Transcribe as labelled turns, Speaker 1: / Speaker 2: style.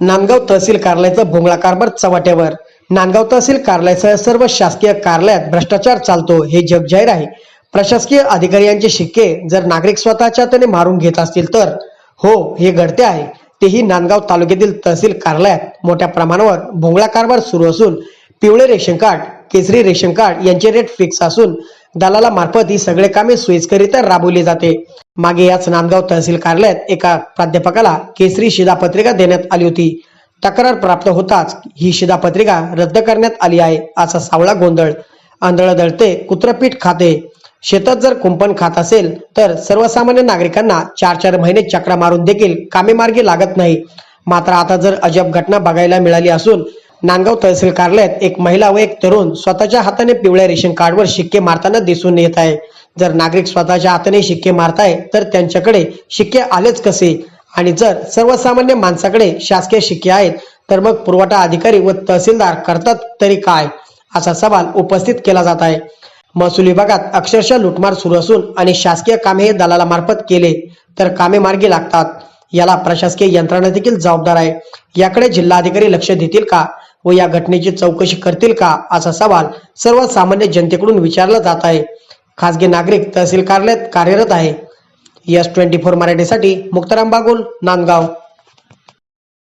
Speaker 1: नांदगाव तहसील कार्यालयाचा भोंगळा कारभार चव्हाट्यावर. नांदगाव तहसील कार्यालयासह सर्व शासकीय कार्यालयात भ्रष्टाचार चालतो हे जग जाहीर आहे. प्रशासकीय अधिकारी यांचे शिक्के जर नागरिक स्वतःच्या हाताने मारून घेत असतील तर? हो हे घडते आहे. तेही नांदगाव तालुक्यातील तहसील कार्यालयात मोठ्या प्रमाणावर भोंगळा कारभार सुरू असून पिवळे रेशन कार्ड केसरी रेशन कार्ड यांचे रेट फिक्स असून दलाला मार्फत ही सगळे कामे सोयीस्करित्या राबवली जाते. मागे याच नांदगाव तहसील कार्यालयात एका प्राध्यापकाला केसरी शिधापत्रिका देण्यात आली होती. तक्रार प्राप्त होताच ही शिधापत्रिका रद्द करण्यात आली आहे असा सावळा गोंधळ. आंधळ दळते कुत्रपीठ खाते. शेतात जर कुंपण खात असेल तर सर्वसामान्य नागरिकांना चार चार महिने चक्रा मारून देखील कामे मार्गी लागत नाही. मात्र आता जर अजब घटना बघायला मिळाली असून नांदगाव तहसील कार्यालयात एक महिला व एक तरुण स्वतःच्या हाताने पिवळ्या रेशन कार्डवर शिक्के मारताना दिसून येत आहे. जर नागरिक स्वतःच्या हाताने शिक्के मारताय तर त्यांच्याकडे शिक्के आलेच कसे? आणि जर सर्वसामान्य माणसाकडे शासकीय शिक्के आहेत तर मग पुरवठा अधिकारी व तहसीलदार करतात तरी काय? असा सवाल उपस्थित केला जात आहे. महसूल विभागात अक्षरशः लुटमार सुरू असून आणि शासकीय कामे हे दलालामार्फत केले तर कामे मार्गी लागतात. याला प्रशासकीय यंत्रणा देखील जबाबदार आहे. याकडे जिल्हाधिकारी लक्ष देतील का? व या घटनेची चौकशी करतील का असा सवाल सर्वसामान्य जनतेकडून विचारला जात आहे. खासगी नागरिक तहसील कार्यालयात कार्यरत आहे. यस ट्वेंटी फोर मराठीसाठी मुक्ताराम बागुल नांदगाव.